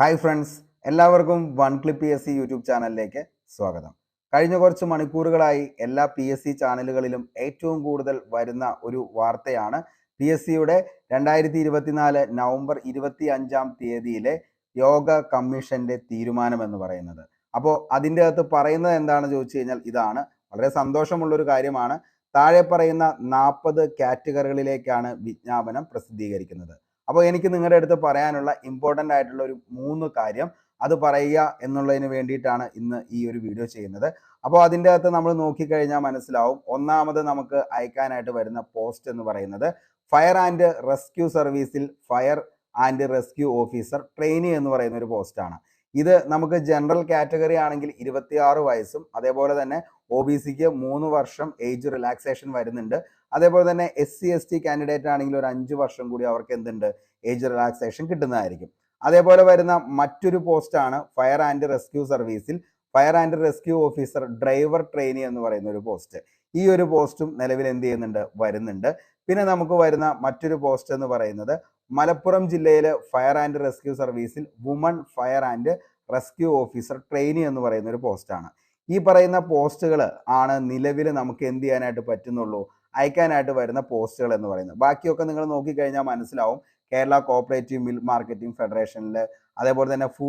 Hi friends എല്ലാവർക്കും one clip P S C YouTube ചാനലിലേക്ക് സ്വാഗതം. കഴിഞ്ഞ കുറച്ച് മണിക്കൂറുകളായി എല്ലാ പി എസ് സി ചാനലുകളിലും ഏറ്റവും കൂടുതൽ വരുന്ന ഒരു വാർത്തയാണ് പി എസ് സിയുടെ രണ്ടായിരത്തി ഇരുപത്തിനാല് നവംബർ ഇരുപത്തി അഞ്ചാം തീയതിയിലെ യോഗ കമ്മീഷന്റെ തീരുമാനം എന്ന് പറയുന്നത്. അപ്പോൾ അതിന്റെ അകത്ത് പറയുന്നത് എന്താണെന്ന് ചോദിച്ചു കഴിഞ്ഞാൽ ഇതാണ്. വളരെ സന്തോഷമുള്ളൊരു കാര്യമാണ്. താഴെ പറയുന്ന നാൽപ്പത് കാറ്റഗറികളിലേക്കാണ് വിജ്ഞാപനം പ്രസിദ്ധീകരിക്കുന്നത്. അപ്പോൾ എനിക്ക് നിങ്ങളുടെ അടുത്ത് പറയാനുള്ള ഇമ്പോർട്ടന്റ് ആയിട്ടുള്ള ഒരു മൂന്ന് കാര്യം അത് പറയുക എന്നുള്ളതിന് വേണ്ടിയിട്ടാണ് ഇന്ന് ഈ ഒരു വീഡിയോ ചെയ്യുന്നത്. അപ്പോൾ അതിന്റെ അകത്ത് നമ്മൾ നോക്കിക്കഴിഞ്ഞാൽ മനസ്സിലാവും. ഒന്നാമത് നമുക്ക് അയക്കാനായിട്ട് വരുന്ന പോസ്റ്റ് എന്ന് പറയുന്നത് ഫയർ ആൻഡ് റെസ്ക്യൂ സർവീസിൽ fire and rescue officer trainee എന്ന് പറയുന്ന ഒരു പോസ്റ്റാണ് ഇത് നമുക്ക് ജനറൽ കാറ്റഗറി ആണെങ്കിൽ ഇരുപത്തിയാറ് വയസ്സും അതേപോലെ തന്നെ ഒ ബി സിക്ക് മൂന്ന് വർഷം ഏജ് റിലാക്സേഷൻ വരുന്നുണ്ട്. അതേപോലെ തന്നെ S C S T candidate ആണെങ്കിൽ ഒരു അഞ്ച് വർഷം കൂടി അവർക്ക് എന്തുണ്ട്? ഏജ് റിലാക്സേഷൻ കിട്ടുന്നതായിരിക്കും. അതേപോലെ വരുന്ന മറ്റൊരു പോസ്റ്റാണ് ഫയർ ആൻഡ് റെസ്ക്യൂ സർവീസിൽ fire and rescue officer driver trainee എന്ന് പറയുന്ന ഒരു പോസ്റ്റ് ഈ ഒരു പോസ്റ്റും നിലവിൽ എന്ത് ചെയ്യുന്നുണ്ട്? വരുന്നുണ്ട്. പിന്നെ നമുക്ക് വരുന്ന മറ്റൊരു പോസ്റ്റ് എന്ന് പറയുന്നത് മലപ്പുറം ജില്ലയിലെ ഫയർ ആൻഡ് റെസ്ക്യൂ സർവീസിൽ woman fire and rescue officer trainee എന്ന് പറയുന്ന ഒരു പോസ്റ്റാണ് ഈ പറയുന്ന പോസ്റ്റുകൾ ആണ് നിലവിൽ നമുക്ക് എന്ത് ചെയ്യാനായിട്ട് പറ്റുന്നുള്ളൂ? അയക്കാനായിട്ട് വരുന്ന പോസ്റ്റുകൾ എന്ന് പറയുന്നത്. ബാക്കിയൊക്കെ നിങ്ങൾ നോക്കിക്കഴിഞ്ഞാൽ മനസ്സിലാവും. കേരള കോപ്പറേറ്റീവ് മിൽ മാർക്കറ്റിംഗ് ഫെഡറേഷനിൽ അതേപോലെ തന്നെ ഭൂ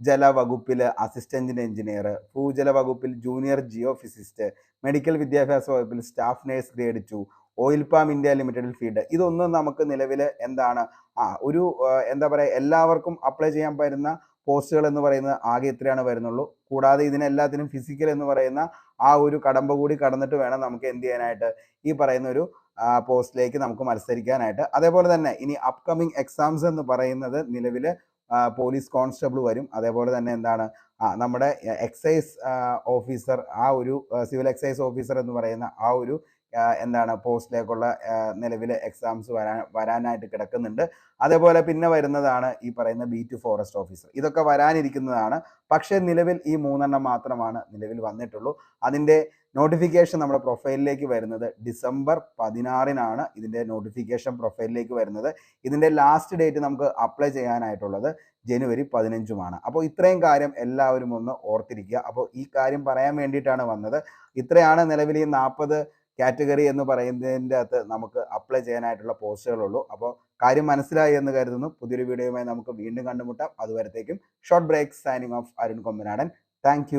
ജല വകുപ്പിൽ അസിസ്റ്റന്റ് എഞ്ചിനീയർ ഭൂജല വകുപ്പിൽ ജൂനിയർ ജിയോ ഫിസിസ്റ്റ് മെഡിക്കൽ വിദ്യാഭ്യാസ വകുപ്പിൽ staff nurse grade two oil palm India ലിമിറ്റഡിൽ ഫീഡ് ഇതൊന്നും നമുക്ക് നിലവിൽ എന്താണ്? ആ ഒരു എന്താ പറയുക എല്ലാവർക്കും അപ്ലൈ ചെയ്യാൻ പറ്റുന്ന പോസ്റ്റുകൾ എന്ന് പറയുന്നത് ആകെ എത്രയാണ് വരുന്നുള്ളൂ. കൂടാതെ ഇതിനെല്ലാത്തിനും ഫിസിക്കൽ എന്ന് പറയുന്ന ആ ഒരു കടമ്പ കൂടി കടന്നിട്ട് വേണം നമുക്ക് എന്ത് ചെയ്യാനായിട്ട് ഈ പറയുന്ന ഒരു പോസ്റ്റിലേക്ക് നമുക്ക് മത്സരിക്കാനായിട്ട്. അതേപോലെ തന്നെ ഇനി അപ്കമിങ് എക്സാംസ് എന്ന് പറയുന്നത് നിലവിൽ പോലീസ് കോൺസ്റ്റബിൾ വരും. അതേപോലെ തന്നെ എന്താണ്? ആ നമ്മുടെ എക്സൈസ് ഓഫീസർ ആ ഒരു സിവിൽ എക്സൈസ് ഓഫീസർ എന്ന് പറയുന്ന ആ ഒരു എന്താണ് പോസ്റ്റിലേക്കുള്ള നിലവിലെ എക്സാംസ് വരാൻ വരാനായിട്ട് കിടക്കുന്നുണ്ട്. അതേപോലെ പിന്നെ വരുന്നതാണ് ഈ പറയുന്ന ബി ടു ഫോറസ്റ്റ് ഓഫീസർ ഇതൊക്കെ വരാനിരിക്കുന്നതാണ്. പക്ഷേ നിലവിൽ ഈ മൂന്നെണ്ണം മാത്രമാണ് നിലവിൽ വന്നിട്ടുള്ളൂ. അതിന്റെ നോട്ടിഫിക്കേഷൻ നമ്മുടെ പ്രൊഫൈലിലേക്ക് വരുന്നത് ഡിസംബർ പതിനാറിനാണ് ഇതിന്റെ നോട്ടിഫിക്കേഷൻ പ്രൊഫൈലിലേക്ക് വരുന്നത്. ഇതിന്റെ ലാസ്റ്റ് ഡേറ്റ് നമുക്ക് അപ്ലൈ ചെയ്യാനായിട്ടുള്ളത് ജനുവരി പതിനഞ്ചുമാണ്. അപ്പോൾ ഇത്രയും കാര്യം എല്ലാവരും ഒന്ന് ഓർത്തിരിക്കുക. അപ്പോൾ ഈ കാര്യം പറയാൻ വേണ്ടിയിട്ടാണ് വന്നത്. ഇത്രയാണ് നിലവിൽ ഈ നാൽപ്പത് കാറ്റഗറി എന്ന് പറയുന്നതിന്റെ അകത്ത് നമുക്ക് അപ്ലൈ ചെയ്യാനായിട്ടുള്ള പോസ്റ്റുകളുള്ളൂ. അപ്പോൾ കാര്യം മനസ്സിലായി എന്ന് കരുതുന്നു. പുതിയൊരു വീഡിയോയുമായി നമുക്ക് വീണ്ടും കണ്ടുമുട്ടാം. അതുവരത്തേക്കും short break signing off Arun Kombanadan. Thank